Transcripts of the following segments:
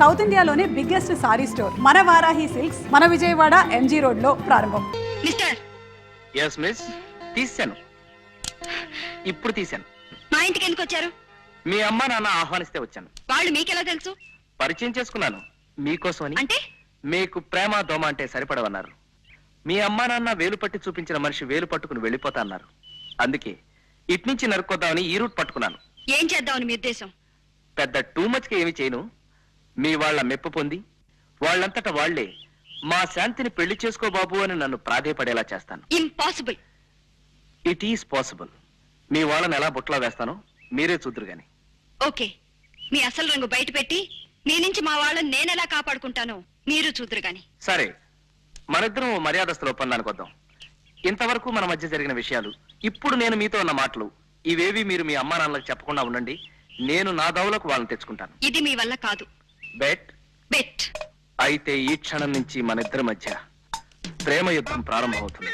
South ఇండియాలోనే biggest sorry store మన Varahi silks మన విజయవాడ ఎంజీ రోడ్లో ప్రారంభం. మిస్టర్! ఎస్ మిస్ తీశాను. ఇప్పుడు తీశాను. మా ఇంటికి ఎందుకు వచ్చారు? మీ అమ్మ నాన్న ఆహ్వానిస్తే వచ్చాను. వాళ్ళు మీకెలా తెలుసు? పరిచయం చేసుకున్నాను. మీకోసమని. అంటే? మీకు ప్రేమ దోమ అంటే సరిపడవన్నారు. మీ అమ్మ నాన్న వేలు పట్టి చూపించిన మనిషి వేలు పట్టుకుని వెళ్ళిపోతా అన్నారు. అందుకే ఇట్నుంచి నరుక్కొద్దామని ఈ రూట్ పట్టుకున్నాను. ఏం చేద్దామని మీ ఉద్దేశం? పెద్ద టూ మచ్కి ఏమి చేయను. మీ వాళ్ళ మెప్పు పొంది వాళ్ళంతట వాళ్ళే మా శాంతిని పెళ్ళి చేసుకో బాబు అని నన్ను ప్రాధేయపడేలా చేస్తాను. ఇంపాసిబుల్ ఇట్ ఈస్ పాసిబుల్ మీ వాళ్ళని ఎలా బుట్లా వేస్తానో మీరే చూద్దరు గాని. ఓకే మీ అసలు రంగు బయట పెట్టి మీ నుంచి మా వాళ్ళని నేనెలా కాపాడుకుంటానో మీరు చూదురు గాని. సరే. మనిద్దరం ఓ మర్యాదస్తుల ఒప్పందానికి వద్దాం. ఇంతవరకు మన మధ్య జరిగిన విషయాలు ఇప్పుడు నేను మీతో ఉన్న మాటలు ఇవేవి మీరు మీ అమ్మా నాన్నలకు చెప్పకుండా ఉండండి. నేను నా దౌలకు వాళ్ళని తెచ్చుకుంటాను. ఇది మీ వల్ల కాదు. బెట్. బెట్. అయితే ఈ క్షణం నుంచి మన ఇద్దరి మధ్య ప్రేమ యుద్ధం ప్రారంభమవుతుంది.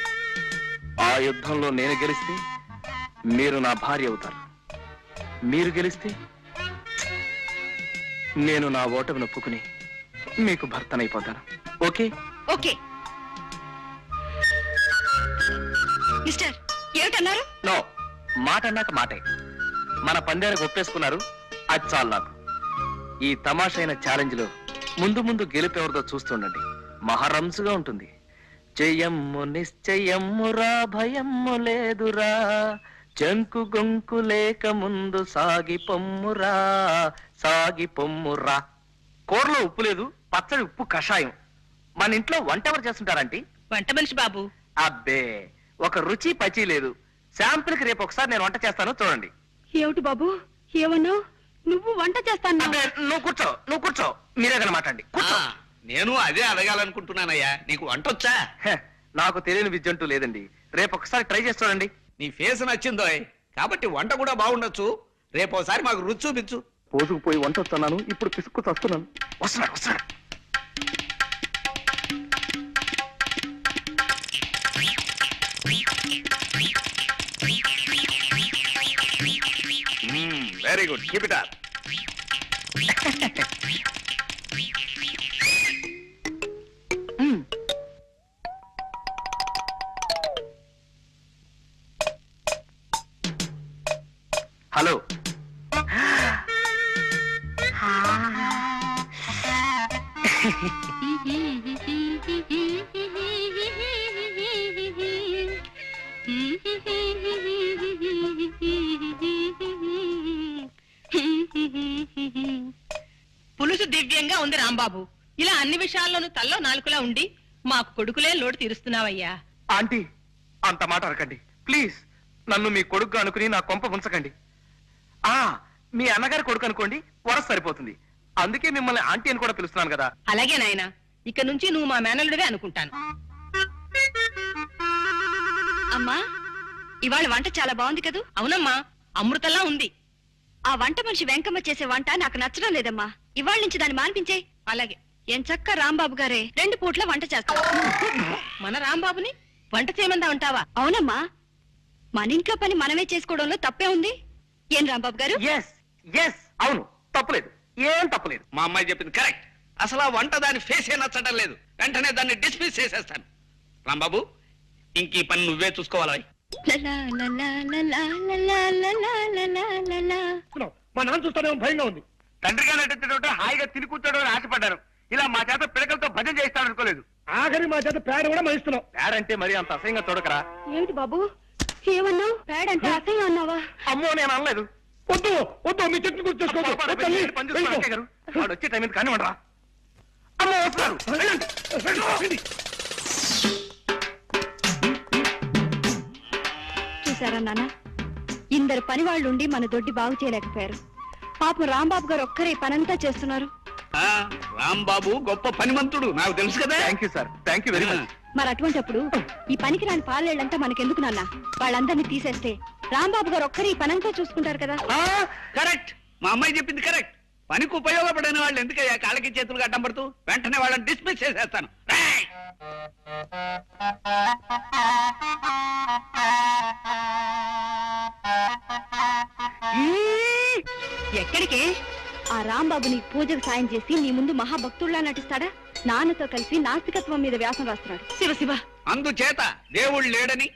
ఆ యుద్ధంలో నేను గెలిస్తే మీరు నా భార్య అవుతారు. మీరు గెలిస్తే నేను నా ఓటమి నొప్పుకుని మీకు భర్తనైపోతాను. ఓకే? ఓకే. మిస్టర్ ఏమిటన్నారు? నో మాట అన్నాక మాటే. మన పందానికి ఒప్పేసుకున్నారు అది చాలు నాకు. ఈ తమాషైన ఛాలెంజ్లో ముందు ముందు గెలుపెవరిదో చూస్తుండండి. మహారంసుగా ఉంటుంది. చెయ్యమ్ము నిశ్చయమ్మురా భయమ్ము లేదురా. జంకు గొంకు లేక ముందు సాగి పొమ్మురా సాగి పొమ్మురా కూరలో ఉప్పు లేదు పచ్చడి ఉప్పు కషాయం. మన ఇంట్లో వంట ఎవరు చేస్తుంటారంటే? వంట మనిషి బాబు. అబ్బే ఒక రుచి పచి లేదు. శాంపుల్కి రేపు ఒకసారి నేను వంట చేస్తాను చూడండి. ఏమిటి బాబు? ఏమన్నావు? నువ్వు వంట చేస్తాను. అబ్బే, నువ్వు కూర్చో నువ్వు కూర్చో. మీరే కదా మాట్లాడండి. కూర్చో. ఆ, నేను అదే అడగాలనుకుంటున్నానయ్యా. నీకు వంట వచ్చా? హె, నాకు తెలియని విద్య అంటూ లేదండి. రేపు ఒకసారి ట్రై చేసి చూడండి. నీ ఫేస్ నచ్చిందో కాబట్టి వంట కూడా బాగుండొచ్చు. రేపు ఒకసారి మాకు రుచి చూపించు. పోసుకుపోయి వంట వస్తున్నాను ఇప్పుడు పిసుక్కు వస్తున్నాను వస్తున్నాడు వస్తున్నాడు. Very good keep it hello ఉండి మాకు కొడుకులే లోటు తీరుస్తున్నావయ్యా. ఆంటీ అంత మాట అనకండి ప్లీజ్ నన్ను మీ కొడుకు అనుకుని నా కొంప ఉంచకండి. ఆ మీ అన్నగారి కొడుకు అనుకోండి వరస సరిపోతుంది. అందుకే మిమ్మల్ని ఆంటీ అని కూడా పిలుస్తున్నాను కదా. అలాగే నాయనా ఇక నుంచి నువ్వు మా మేనల్లుడివే అనుకుంటాను. అమ్మా ఇవాళ వంట చాలా బాగుంది కదూ? అవునమ్మా అమృతంలా ఉంది. ఆ వంట మనిషి వెంకమ్మ చేసే వంట నాకు నచ్చడం లేదమ్మా. ఇవాళ నుంచి దాన్ని మాన్పించే. అలాగే. ఏం చక్క రాంబాబు గారే? రెండు పూట్ల వంట చేస్తారు మన రాంబాబుని వంట చేయమందా ఉంటావా? అవునమ్మా. మన ఇంట్లో పని మనమే చేసుకోవడంలో తప్పే ఉంది. ఏం రాంబాబు గారు? ఎస్ ఎస్ అవును. తప్పులేదు. ఏం తప్పులేదు. మా అమ్మాయి చెప్పింది కరెక్ట్. అసలు ఆ వంట దాని ఫేసే నచ్చడం లేదు. వెంటనే దాన్ని డిస్మిస్ చేసేస్తాను. రాంబాబు ఇంక ఈ పని నువ్వే చూసుకోవాలి. మా నాన్న చూస్తానేమో భయంగా ఉంది. తండ్రి గారు హాయిగా తిని కూర్చోడు అని ఆశపడ్డాను. ఇలా మా చేత పిడకలతో భజన చేస్తాడు అనుకోలేదు ఆఖరి మా చేత పేడ కూడా మహిస్తున్నాం పేడంటే మరి అంత అసహ్యంగా చూడకరా ఏమిటి బాబు? ఏమన్నావు? అసహ్యం అన్నావా? అమ్మో నేను అనలేదు. వద్దు వద్దు మీ చెట్టు గుర్తు చేసుకోవద్దు. వాడు వచ్చే టైం కానీ ఉండరా అమ్మో వస్తున్నారు వెళ్ళండి. వెళ్ళండి. చూసారా నాన్న? ఇందరు పని వాళ్ళు ఉండి మన దొడ్డి బాగు చేయలేకపోయారు. పాపం రాంబాబు గారు ఒక్కరే పనంతా చేస్తున్నారు. రాంబాబు గొప్ప పనిమంతుడు నాకు తెలుసు కదా. Thank you sir thank you very much మరి అటువంటప్పుడు ఈ పనికి రాని పాలేళ్ళంతా మనకెందుకు నాన్న? వాళ్ళందరినీ తీసేస్తే రాంబాబు గారు ఒక్కరే ఈ పనంతా చూసుకుంటారు కదా. కరెక్ట్. మా అమ్మాయి చెప్పింది కరెక్ట్. పనికి ఉపయోగపడిన వాళ్ళు ఎందుకయ్యా కాళ్ళకి చేతులు అడ్డం పడుతూ వెంటనే వాళ్ళని డిస్మిస్ చేసేస్తాను! ఎక్కడికి? ఆ రాంబాబు నీకు పూజకు సాయం చేసి నీ ముందు మహాభక్తుల్లా నటిస్తాడా? నాన్నతో కలిసి నాస్తికత్వం మీద వ్యాసం రాస్తున్నాడు. శివ శివ. అందుచేత దేవుడు లేడని?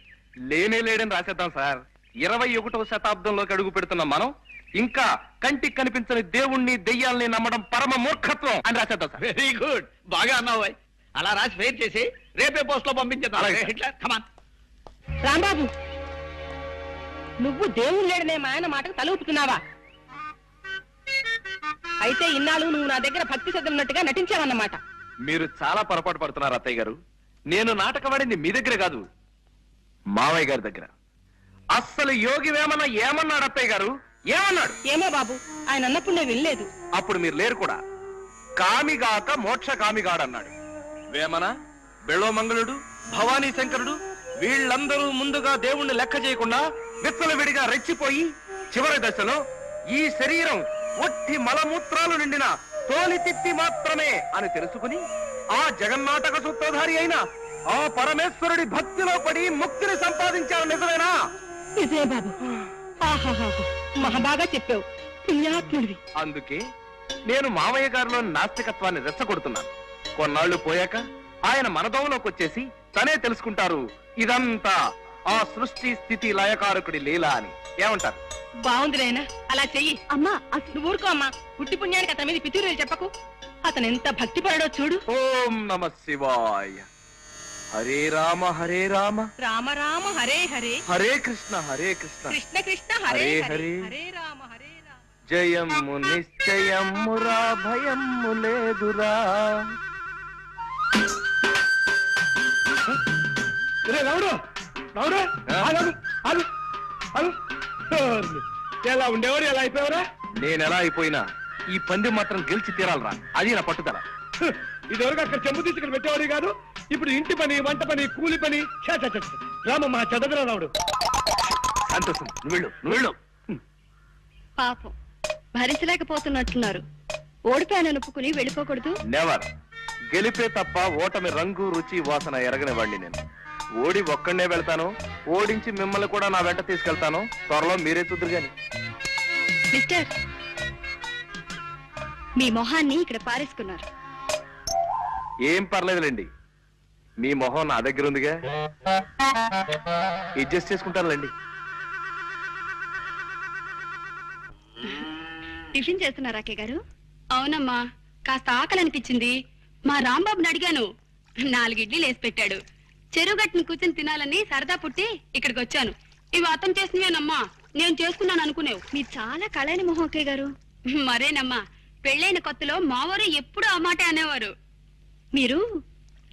లేనే లేడని రాసేద్దాం సార్. ఇరవై ఒకటవ శతాబ్దంలోకి అడుగు పెడుతున్న మనం ఇంకా కంటికి కనిపించని దేవుణ్ణి దెయ్యాల్ని నమ్మడం పరమ మూర్ఖత్వం అని రాసేద్దాం సార్. వెరీ గుడ్ బాగా అన్నావు ఓయ్. అలా రాసి ఫెయిర్ చేసి రేపే పోస్ట్లో పంపించేద్దాం. అలాగే. హిట్లర్ కమాన్ రాంబాబు నువ్వు దేవుడు లేడనే మా ఆయన మాటకు తల ఊపుతున్నావా? అయితే ఇన్నాళ్ళు నువ్వు నా దగ్గర భక్తి శ్రద్ధ ఉన్నట్టుగా నటించావన్నమాట. మీరు చాలా పొరపాటు పడుతున్నారు అత్తయ్య గారు. నేను నాటకవాడింది మీ దగ్గర కాదు మావయ్య గారి దగ్గర. అస్సలు యోగి వేమన ఏమన్నాడు అత్తయ్య గారు? ఏమన్నాడు? ఏమో బాబు ఆయన అన్నప్పుడు నేను వినలేదు. అప్పుడు మీరు లేరు కూడా. కామిగాక మోక్ష కామిగాడన్నాడు. వేమన బెళోమంగళుడు భవానీ శంకరుడు వీళ్ళందరూ ముందుగా దేవుణ్ణి లెక్క చేయకుండా విచ్చలవిడిగా రెచ్చిపోయి చివరి దశలో ఈ శరీరం ఒట్టి మలమూత్రాలు నిండిన తోలి తిత్తి మాత్రమే అని తెలుసుకుని ఆ జగన్నాటక సూత్రధారి అయిన ఆ పరమేశ్వరుడి భక్తిలో పడి ముక్తిని సంపాదించారు నిజమేనా? బాబు. మహాబాగా చెప్పావు. పుణ్యాత్ముడివి. అందుకే నేను మామయ్య గారిలో నాస్తికత్వాన్ని రెచ్చగొడుతున్నాను. కొన్నాళ్ళు పోయాక ఆయన మనదోవలోకి వచ్చేసి తనే తెలుసుకుంటారు. ఇదంతా ఆ సృష్టి స్థితి లయకారకుడి లీల అని. ఏమంటారు? బాగుంది నాయనా. అలా చెయ్యి. అమ్మా అసలు ఊరుకో అమ్మా. పుట్టి పుణ్యానికి అతని మీద పితూరులు చెప్పకు. అతను ఎంత భక్తి పడడో చూడు. ఓం నమ శివాయ. హరే రామ హరే రామ. రామ రామ హరే హరే. హరే కృష్ణ హరే కృష్ణ. కృష్ణ కృష్ణ హరే హరే హరే. హరే. హరే రామ హరే రామ. జయము నిశ్చయమురా భయము లేదురా. రే రావుడు రావుడు ఆ? ఆగు, ఆగు, ఆగు. ఓర్ని. ఎలా ఉండేవారు? ఎలా అయిపోయావరా? నేను ఎలా అయిపోయినా ఈ పందెం మాత్రం గెలిచి తీరాలరా. అది నా పట్టుదల. ఇదివరకు అక్కడ చెంబు తీసుకుని పెట్టేవాడు కాదు ఇప్పుడు ఇంటి పని వంట పని కూలి పని. ఛే, ఛే, ఛే, ఛే. రామ మా చదవరా రావుడు సంతోషం. నువ్వు వెళ్ళు నువ్వు వెళ్ళు. పాపం. భరించలేకపోతున్నట్టున్నారు. ఓడిపోయాను ఒప్పుకుని వెళ్ళిపోకూడదు. నెవర్ గెలిపే తప్ప ఓటమి రంగు రుచి వాసన ఎరగని వాడిని నేను. ఓడి ఒక్కడనే వెళ్తాను. ఓడించి మిమ్మల్ని కూడా నా వెంట తీసుకెళ్తాను. త్వరలో మీరే చూద్దరు గాని. మిస్టర్ మీ మొహాన్ని ఇక్కడ పారేసుకున్నారు. ఏం పర్లేదులేండి. మీ మొహం నా దగ్గర ఉందిగా అడ్జస్ట్ చేసుకుంటానులేండి. టిఫిన్ చేస్తున్నారా అక్కయ్య గారు? అవునమ్మా కాస్త ఆకలి అనిపించింది మా రాంబాబుని అడిగాను. నాలుగు ఇడ్లీలు వేసి పెట్టాడు. చెరువు గట్టును కూర్చొని తినాలని సరదా పుట్టి ఇక్కడికి వచ్చాను. ఇవి అర్థం చేసినవేనమ్మా నేను చేసుకున్నాను అనుకునేవు. మీరు చాలా కళైన మొహం అక్కయ్య గారు. మరేనమ్మా పెళ్ళైన కొత్తలో మావారు ఎప్పుడు ఆ మాట అనేవారు. మీరు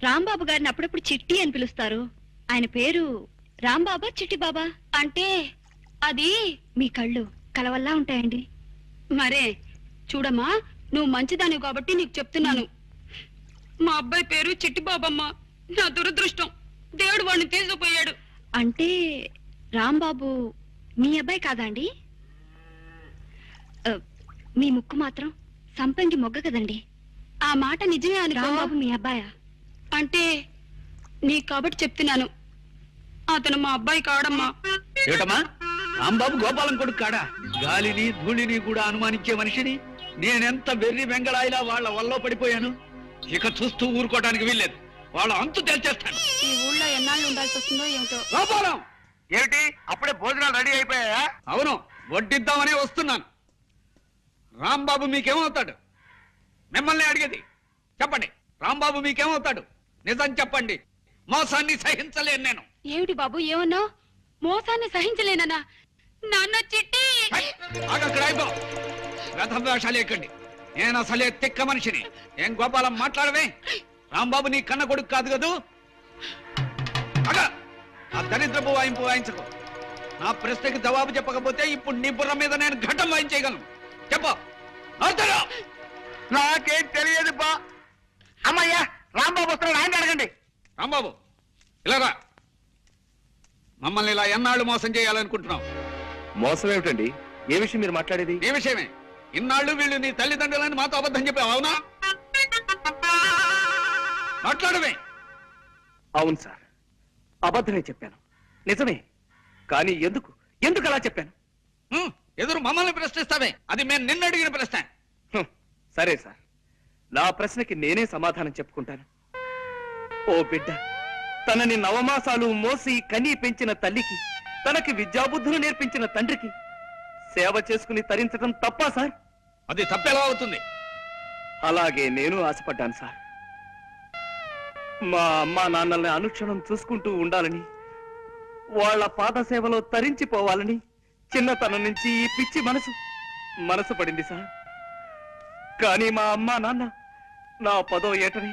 రాంబాబు గారిని అప్పుడప్పుడు చిట్టి అని పిలుస్తారు. ఆయన పేరు రాంబాబా చిట్టి బాబా అంటే అది మీ కళ్ళు కలవల్లా ఉంటాయండి. మరే చూడమ్మా నువ్వు మంచిదానివి కాబట్టి నీకు చెప్తున్నాను. మా అబ్బాయి పేరు చిట్టి బాబమ్మ నా దురదృష్టం. దేవుడు వాడిని తీసుకుపోయాడు. అంటే రాంబాబు మీ అబ్బాయి కాదా అండి? ఆ, మీ ముక్కు మాత్రం సంపంగి మొగ్గ కదండి. ఆ మాట నిజమే అని రాంబాబు మీ అబ్బాయా? అంటే నీకు కాబట్టి చెప్తున్నాను. అతను మా అబ్బాయి కాడమ్మా. ఏమిటమ్మా? రాంబాబు గోపాలం కొడుకు కాడా? గాలిని ధూళిని కూడా అనుమానించే మనిషిని నేనెంత వెర్రి వెంగళాయిలా వాళ్ళ వల్ల పడిపోయాను? ఇక చూస్తూ ఊరుకోవడానికి వీల్లేదు. వాళ్ళ అంతు తెలిచేస్తాను. ఈ ఊళ్ళో ఎన్నాళ్ళు ఉండాల్సి వస్తుందో ఏమిటో. గోపాలం ఏమిటి? అప్పుడే భోజనాలు రెడీ అయిపోయా అవును వడ్డిద్దామనే వస్తున్నాను. రాంబాబు మీకేమవుతాడు? మిమ్మల్ని అడిగేది. చెప్పండి రాంబాబు మీకేమవుతాడు? నిజం చెప్పండి. మోసాన్ని సహించలేను నేను. ఏమిటి బాబు ఏమన్నావు మోసాన్ని సహించలేనన్నా నాన్న చిట్టి! ఆగక్కడ అయిపో రథం వేషాలు ఎక్కండి. నేను అసలే తిక్క మనిషిని. ఏం గోపాలం మాట్లాడవే? రాంబాబు నీ కన్న కొడుకు కాదు కదూ? అగ! ఆ దరిద్రపు వాయింపు వాయించకు. నా ప్రశ్నకి జవాబు చెప్పకపోతే ఇప్పుడు నీ బుర్ర మీద నేను ఘటం వాయించేయగలను. చెప్పు. నాకేం తెలియదు బా అమ్మయ్యా రాంబాబు వస్తున్నాడు ఆయన అడగండి. రాంబాబు ఇలా రా మమ్మల్ని ఇలా ఎన్నాళ్ళు మోసం చేయాలనుకుంటున్నావు? మోసం ఏమిటండి? ఏ విషయం మీరు మాట్లాడేది? ఈ విషయమే. ఇన్నాళ్ళు వీళ్ళు నీ తల్లిదండ్రులని మాతో అబద్ధం చెప్పావు అవునా? మాట్లాడమే అవును సార్. అబద్ధమే చెప్పాను. నిజమే. కానీ ఎందుకు? ఎందుకు అలా చెప్పాను? ఎదురు మమ్మల్ని ప్రశ్నిస్తావే. అది మేము నిన్ను అడిగిన ప్రశ్న. హ్మ్, సరే సార్. నా ప్రశ్నకి నేనే సమాధానం చెప్పుకుంటాను. ఓ బిడ్డ తనని నవమాసాలు మోసి కని పెంచిన తల్లికి తనకి విద్యాబుద్ధులు నేర్పించిన తండ్రికి సేవ చేసుకుని తరించడం తప్పా సార్? అది తప్పెలా అవుతుంది? అలాగే నేను ఆశపడ్డాను సార్. మా అమ్మా నాన్నల్ని అనుక్షణం చూసుకుంటూ ఉండాలని వాళ్ళ పాద సేవలో తరించిపోవాలని చిన్నతనం నుంచి ఈ పిచ్చి మనసు మనసు పడింది సార్. కానీ మా అమ్మా నాన్న నా పదో ఏటని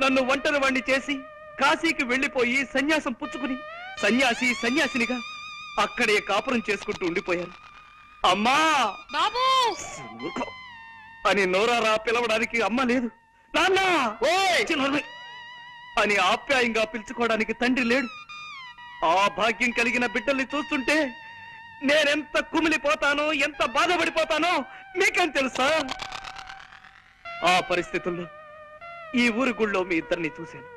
నన్ను ఒంటరి వాణ్ణి చేసి కాశీకి వెళ్ళిపోయి సన్యాసం పుచ్చుకుని సన్యాసి సన్యాసినిగా అక్కడే కాపురం చేసుకుంటూ ఉండిపోయారు. అమ్మా! బాబు. అని నోరారా పిలవడానికి అమ్మ లేదు. నాన్న! చిన్నోర్మి. అని ఆప్యాయంగా పిలుచుకోవడానికి తండ్రి లేడు. ఆ భాగ్యం కలిగిన బిడ్డల్ని చూస్తుంటే నేనెంత కుమిలిపోతానో ఎంత బాధపడిపోతానో మీకేం తెలుసా? ఆ పరిస్థితుల్లో ఈ ఊరి గుళ్ళో మీ ఇద్దరిని చూశాను.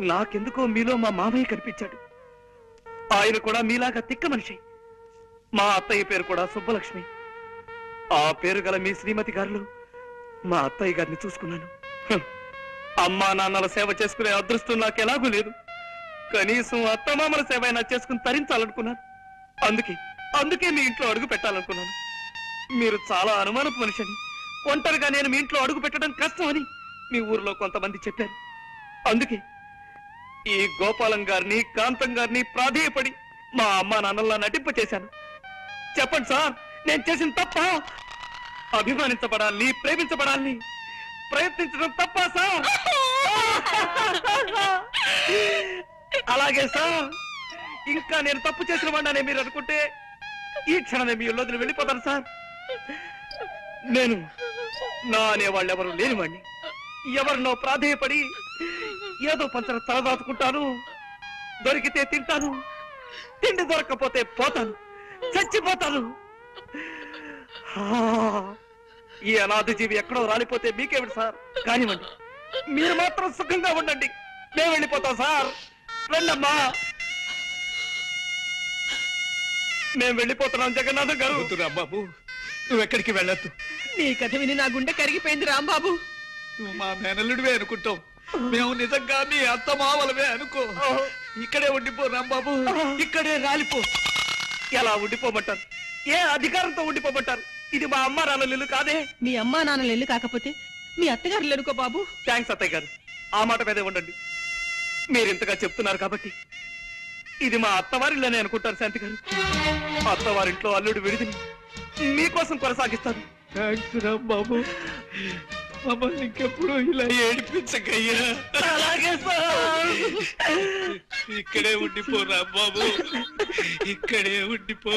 నాకెందుకో మీలో మా మామయ్య కనిపించాడు. ఆయన కూడా మీలాగా తిక్క మనిషి. మా అత్తయ్య పేరు కూడా సుబ్బలక్ష్మి. ఆ పేరు గల మీ శ్రీమతి గారులు మా అత్తయ్య గారిని చూసుకున్నాను. అమ్మా నాన్నల సేవ చేసుకునే అదృష్టం నాకు ఎలాగూ లేదు. కనీసం అత్తమామల సేవ అయినా చేసుకుని తరించాలనుకున్నాను. అందుకే అందుకే మీ ఇంట్లో అడుగు పెట్టాలనుకున్నాను. మీరు చాలా అనుమానపు మనిషిని ఒంటరిగా నేను మీ ఇంట్లో అడుగు పెట్టడం కష్టమని మీ ఊరిలో కొంతమంది చెప్పారు. అందుకే ఈ గోపాలం గారిని కాంతం గారిని ప్రాధేయపడి మా అమ్మ నాన్నల్లా నటింప చేశాను. చెప్పండి సార్ నేను చేసిన తప్ప అభిమానించబడాలని ప్రేమించబడాలని ప్రయత్నించడం తప్ప సార్. అలాగే సార్. ఇంకా నేను తప్పు చేసిన వాడినే మీరు అనుకుంటే ఈ క్షణమే మీ ఇల్లు వెళ్ళిపోతాను సార్. నేను నా అనేవాళ్ళు ఎవరు లేనివాడిని ఎవరినో ప్రాధేయపడి ఏదో పంచర తలదాచుకుంటాను. దొరికితే తింటాను. తిండి దొరకకపోతే పోతాను. చచ్చిపోతాను. ఈ అనాథ జీవి ఎక్కడో రాలిపోతే మీకేమిటి సార్? కానివ్వండి. మీరు మాత్రం సుఖంగా ఉండండి. మేము వెళ్ళిపోతాం సార్. రండమ్మా. మేము వెళ్ళిపోతున్నాం జగన్నాథం గారు. వద్దురా బాబు నువ్వు ఎక్కడికి వెళ్ళొద్దు. నీ కథ విని నా గుండె కరిగిపోయింది రాంబాబు. నువ్వు మా మేనల్లుడివే అనుకుంటాం మేము నిజంగా మీ అత్త మావలవే అనుకో ఇక్కడే ఉండిపో రాంబాబు. ఇక్కడే రాలిపో. ఎలా ఉండిపోమంటారు? ఏ అధికారంతో ఉండిపోమంటారు? ఇది మా అమ్మ నాన్న ఇల్లు కాదే. మీ అమ్మా నాన్నలు ఎల్లు కాకపోతే మీ అత్తగారు ఎనుకో బాబు. థ్యాంక్స్ అత్తయ్య గారు. ఆ మాట మీదే ఉండండి. మీరు ఇంతగా చెప్తున్నారు కాబట్టి. ఇది మా అత్తవారిల్లోనే అనుకుంటారు శాంతి గారు. అత్తవారింట్లో అల్లుడు విడిదిని మీకోసం కొనసాగిస్తాను థ్యాంక్స్ రాంబాబు మమ్మల్ని ఇంకెప్పుడు ఇలా ఏడిపించకయ్యా. అలాగే సార్. ఇక్కడే ఉండిపో రాంబాబు ఇక్కడే ఉండిపో.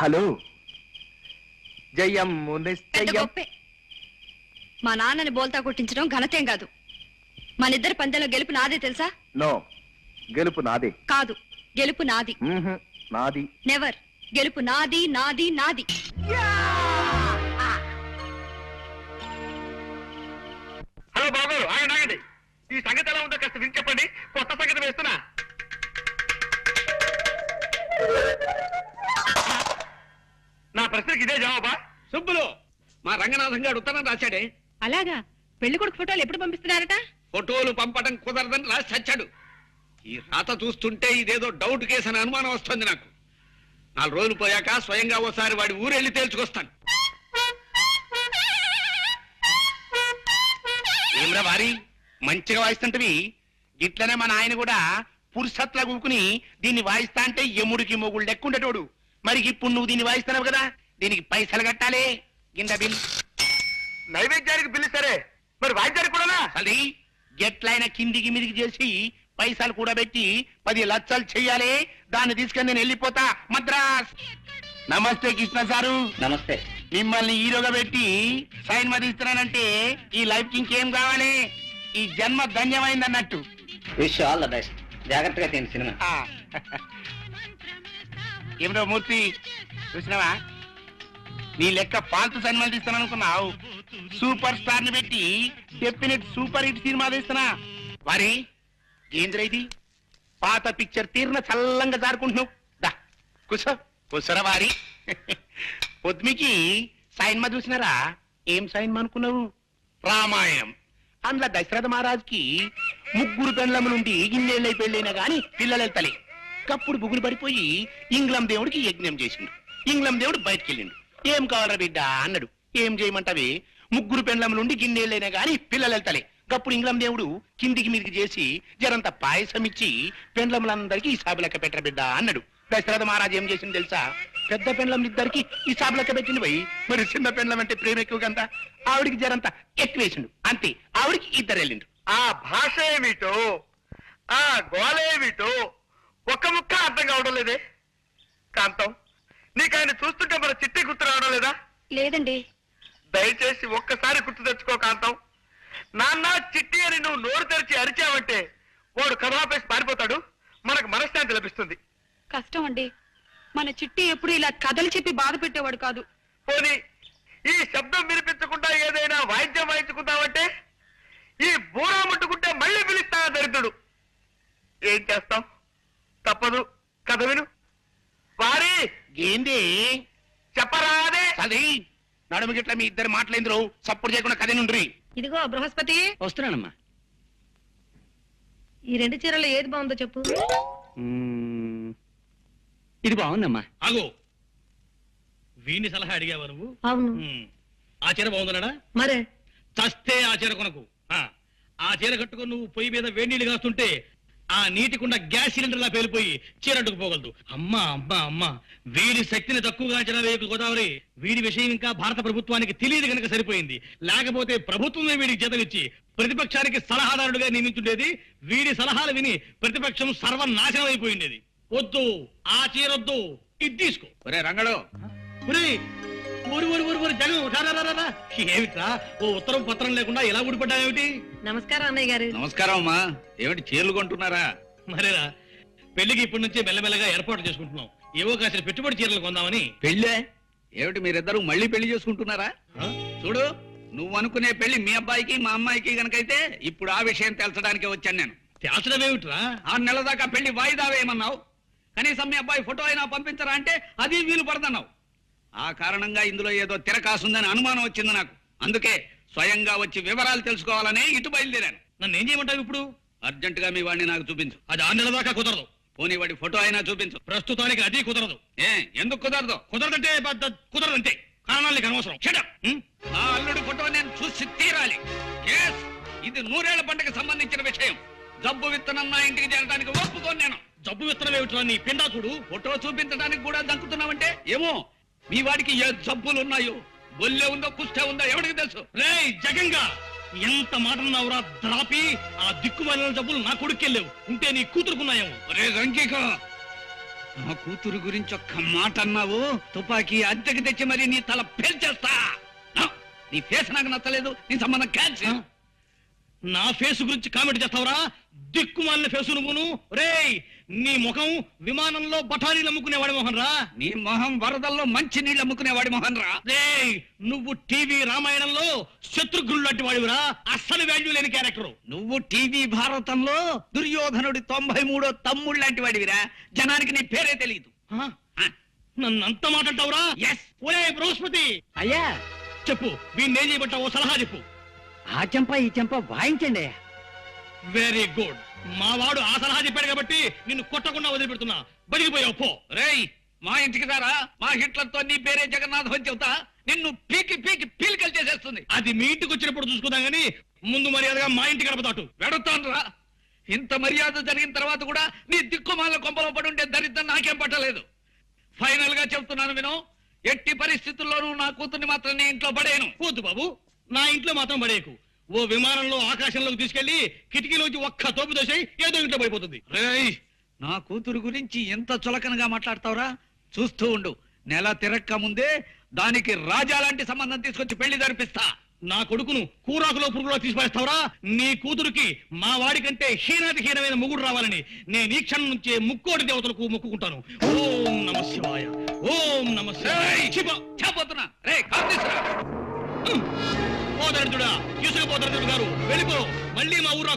హలో. జయం పెద్ద గొప్పే. మా నాన్నని బోల్తా కొట్టించడం ఘనతేం కాదు. మనిద్దరి పందెంలో గెలుపు నాదే తెలుసా? నో గెలుపు నాదే. కాదు గెలుపు నాది. మ్మ్హ్, నాది. నెవర్ గెలుపు నాది నాది నాది. గారు ఉత్తరం రాశాడే. అలాగా? పెళ్ళి కొడుకు ఫోటోలు ఎప్పుడు పంపిస్తున్నారట? ఫోటోలు పంపడం కుదరదని రాసి చచ్చాడు. ఈ రాత చూస్తుంటే ఇదేదో డౌట్ కేసు అని అనుమానం వస్తుంది నాకు. నాలుగు రోజులు పోయాక స్వయంగా ఓసారి వాడి ఊరెళ్ళి తేల్చుకొస్తాను. ఏమ్రా వారి? మంచిగా వాయిస్తుంటవి? ఇట్లనే మన ఆయన కూడా పురుషత్లా కూకుని దీన్ని వాయిస్తా అంటే ఎముడికి మొగుడు లెక్కుండేటోడు. మరి ఇప్పుడు నువ్వు దీన్ని వాయిస్తున్నావు కదా? దీనికి పైసలు కట్టాలి. గింద బిల్. నైవేద్యానికి పిలుస్తారే మరి వాయిద్యానికి కూడానా? అది ఎట్లయినా కిందికి మీదికి చేసి పైసలు కూడా పెట్టి పది లక్షలు చెయ్యాలి. దాన్ని తీసుకొని నేను వెళ్ళిపోతా. మద్రాస్. నమస్తే కృష్ణ సారు. నమస్తే. మిమ్మల్ని హీరోగా పెట్టి సైన్ మీద ఇస్తున్నానంటే ఈ లైఫ్కి ఇంకేం కావాలి? ఈ జన్మ ధన్యమైంది అన్నట్టు విష్ ఆల్ ద బెస్ట్ జాగ్రత్తగా తిని సినిమా. ఏమిటో మూర్తి? చూసినావా? నీ లెక్క ఫాల్తు సినిమాలు తీస్తాను అనుకున్నావు. సూపర్ స్టార్ని పెట్టి డెఫినెట్ సూపర్ హిట్ సినిమా తీస్తున్నా. వారి ఏంద్ర ఇది? పాత పిక్చర్ తీరిన చల్లంగా జారుకుంటున్నావు. దా కుసో కుసరా వారి. పొద్దుమికి సైన్మా చూసినారా? ఏం సైన్మా అనుకున్నావు? రామాయణం. అందులో దశరథ మహారాజుకి ముగ్గురు పెండ్లములుండి ఇన్నేళ్ళై పెళ్ళైనా గాని పిల్లలు తలే కప్పుడు బుగులు పడిపోయి ఇంగ్లం దేవుడికి యజ్ఞం చేసిండు. ఇంగ్లం దేవుడు బయటికి వెళ్ళిండు. ఏం కావాలరా బిడ్డ? అన్నాడు. ఏం చేయమంటావే? ముగ్గురు పెండ్లం నుండి గిన్నెళ్ళైనా గాని పిల్లలు వెళ్తలే గప్పుడు ఇంగ్లం దేవుడు కిందికి మీదికి చేసి జరంత పాయసం ఇచ్చి పెండ్లములందరికీ ఈ సాబు లెక్క పెట్టర బిడ్డ? అన్నాడు. దశరథ మహారాజు ఏం చేసింది తెలుసా? పెద్ద పెండ్లం ఇద్దరికి ఈ సాబు లెక్క పెట్టింది పోయి మరి చిన్న పెండ్లం అంటే ప్రేమ ఎక్కువ కదా? ఆవిడికి జరంత ఎక్కువేసిండు అంతే. ఆవిడికి ఇద్దరు వెళ్ళిండు ఆ భాష ఏమిటో ఆ గోళ ఏమిటో ఒక్క ముక్క అర్థం కావడం లేదే? కాంతం. నీకు ఆయన చూస్తుంటే మన చిట్టి గుర్తు రావడం లేదా? లేదండి. దయచేసి ఒక్కసారి గుర్తు తెచ్చుకో కాంతం. నాన్న చిట్టి అని నువ్వు నోరు తెరిచి అరిచావంటే వాడు కథాపేసి పారిపోతాడు. మనకు మనశ్శాంతి లభిస్తుంది. కష్టం అండి. మన చిట్టి ఎప్పుడు ఇలా కథలు చెప్పి బాధ పెట్టేవాడు కాదు. పోనీ ఈ శబ్దం వినిపించకుండా ఏదైనా వాయిద్యం వాయించుకుంటావంటే ఈ బూరా ముట్టుకుంటే మళ్ళీ పిలుస్తా దరిద్రుడు. ఏం చేస్తాం తప్పదు కథ విను వారి ఏంది? చెప్పరాదే. అది నడుము గిట్ల మీ ఇద్దరు మాటలేంద్రు? సప్పుడు చేయకుండా కథ నుండ్రి ఇదిగో బృహస్పతి. వస్తున్నానమ్మా. ఈ రెండు చీరలు ఏది బాగుందో చెప్పు. ఇది బాగుందమ్మా. ఆగు. వీణి సలహా అడిగావా నువ్వు? అవును. ఉమ్. ఆ చీర బాగుందన్నాడా? మరే. చస్తే ఆ చీర కొనకు. ఆ, ఆ చీర కట్టుకొని నువ్వు పొయ్యి మీద వేడి నీళ్ళు కాస్తుంటే ఆ నీటికుండా గ్యాస్ సిలిండర్ లా పేలిపోయి చీర అడ్డుకుపోగలదు అమ్మా అమ్మా అమ్మా. వీడి శక్తిని తక్కువగా అంచనా వేయకు గోదావరి. వీడి విషయం ఇంకా భారత ప్రభుత్వానికి తెలియదు కనుక సరిపోయింది. లేకపోతే ప్రభుత్వమే వీడికి జీతమిచ్చి ప్రతిపక్షానికి సలహాదారుడుగా నియమించుండేది. వీడి సలహాలు విని ప్రతిపక్షం సర్వనాశనం అయిపోయిండేది వద్దు ఆ చీరొద్దు. ఇది తీసుకో. రంగడు. ఊరు ఊరు ఊరు ఊరు. ఏమిట్రా? ఓ ఉత్తరం పత్రం లేకుండా ఎలా ఊడిపడ్డావేమిటి? నమస్కారం అన్నయ్య గారు. నమస్కారం అమ్మా. ఏమిటి చీరలు కొంటున్నారా? మరేరా పెళ్ళికి ఇప్పటి నుంచే మెల్లమెల్లగా ఏర్పాటు చేసుకుంటున్నాం. ఏవో కాసిన పెట్టుబడి చీరలు కొందామని. పెళ్ళే? ఏమిటి మీరిద్దరు మళ్ళీ పెళ్ళి చేసుకుంటున్నారా? ఆ? చూడు నువ్వు అనుకునే పెళ్ళి మీ అబ్బాయికి మా అమ్మాయికి గనకైతే ఇప్పుడు ఆ విషయం తెలచడానికి వచ్చాను నేను. తేల్చడం ఏమిట్రా? ఆరు నెలల దాకా పెళ్ళి వాయిదా వేయమన్నావు. కనీసం మీ అబ్బాయి ఫోటో అయినా పంపించరా అంటే అది వీలు పడదన్నావు. ఆ కారణంగా ఇందులో ఏదో తిరకాసుందని అనుమానం వచ్చింది నాకు. అందుకే స్వయంగా వచ్చి వివరాలు తెలుసుకోవాలని ఇటు బయలుదేరాను. నన్ను ఏం చేయమంటావు ఇప్పుడు? అర్జెంటుగా మీ వాడిని నాకు చూపించు. అది ఆరు నెలల దాకా కుదరదు. పోనీ వాడి ఫోటో అయినా చూపించు. ప్రస్తుతానికి అది కుదరదు. ఏ ఎందుకు కుదరదు? కుదరదంటే పెద్ద కుదరదంతే. కారణాలు నీకు అనవసరం. హ్మ్? నా అల్లుడి ఫోటో నేను చూసి తీరాలి. ఇది నూరేళ్ళ పంటకు సంబంధించిన విషయం. జబ్బు విత్తనం నా ఇంటికి చేరడానికి ఒప్పుకోను నేను. జబ్బు విత్తనం ఏమిట్రా నీ పిండా చూడు. ఫోటో చూపించడానికి కూడా దంకుతున్నావంటే ఏమో? మీ వాడికి ఏ జబ్బులు ఉన్నాయో బొల్లే ఉందో కుష్టే ఉందో ఎవరికి తెలుసు? రేయ్ జగంగా! ఎంత మాట అన్నావురా ద్రాపి? ఆ దిక్కుమాలిన జబ్బులు నా కొడుకెళ్ళేవు ఉంటే నీ కూతురుకున్నాయేమో రే రంకిక నా కూతురు గురించి ఒక్క మాట అన్నావు? తుపాకీ అద్దెకి తెచ్చి మరి నీ తల పేల్చేస్తా! నా, నీ ఫేస్ నాకు నచ్చలేదు నీ సంబంధం క్యాన్సిల్ నా ఫేస్ గురించి కామెంట్ చేస్తావురా? దిక్కుమాలిన ఫేసు నువ్వును. రేయ్ నీ ముఖం విమానంలో బఠానీలు అమ్ముకునేవాడి మొహం రా. నీ మొహం వరదల్లో మంచి నీళ్ళు అమ్ముకునేవాడి మొహం రా. నువ్వు టీవీ రామాయణంలో శత్రుఘ్నుడు లాంటి వాడివిరా. అస్సలు వాల్యూ లేని క్యారెక్టర్. నువ్వు టీవీ భారతంలో దుర్యోధనుడి తొంభై మూడో తమ్ముడు లాంటి వాడివిరా. జనానికి నీ పేరే తెలియదు నన్ను అంత మాట అంటావురా? ఎస్ ఒరే బృహస్పతి! అయ్యా! చెప్పు ఏం చేయబట్టావో సలహా చెప్పు. ఆ చెంప ఈ చెంప వాయించండి అయ్యా. వెరీ గుడ్ మా వాడు ఆ సలహా చెప్పాడు కాబట్టి నిన్ను కొట్టకుండా వదిలిపెడుతున్నా. బతికిపోయావు పో. రేయ్ మా ఇంటికి రారా మా హిట్లర్తో నీ పేరే జగన్నాథం అని చెబుతా? నిన్ను పీకి పీకి పీలికలు చేసేస్తుంది. అది మీ ఇంటికి వచ్చినప్పుడు చూసుకుందాం గానీ ముందు మర్యాదగా మా ఇంటి గడప దాటు. వెడతాను రా ఇంత మర్యాద జరిగిన తర్వాత కూడా నీ దిక్కుమాల కొంపలో పడుంటే దరిద్రం నాకేం పట్టలేదు. ఫైనల్గా చెప్తున్నాను విను ఎట్టి పరిస్థితుల్లోనూ నా కూతుర్ని మాత్రం నీ ఇంట్లో పడేను పోతు బాబు నా ఇంట్లో మాత్రం పడేయకు. ఓ విమానంలో ఆకాశంలోకి తీసుకెళ్ళి కిటికీలోంచి ఒక్క తోపు దోసేయి ఏదో ఇంట్లో పడిపోతుంది. రేయ్ నా కూతురు గురించి ఎంత చులకనగా మాట్లాడతావురా? చూస్తూ ఉండు. నెల తిరక్క ముందే దానికి రాజా లాంటి సంబంధం తీసుకొచ్చి పెళ్ళి జరిపిస్తా. నా కొడుకును కూరాకులో పురుగులో తీసిపడేస్తావురా నీ కూతురికి మా వాడి కంటే హీనాతి హీనమైన ముగుడు రావాలని నేను ఈ క్షణం నుంచే ముక్కోటి దేవతలకు మొక్కుకుంటాను. ఓం నమ శివాయ. ఓం నమ చాపోతున్నా రే కాపు తీసుకురా గారు. వెళ్ళిపో. మళ్ళీ మా ఊరు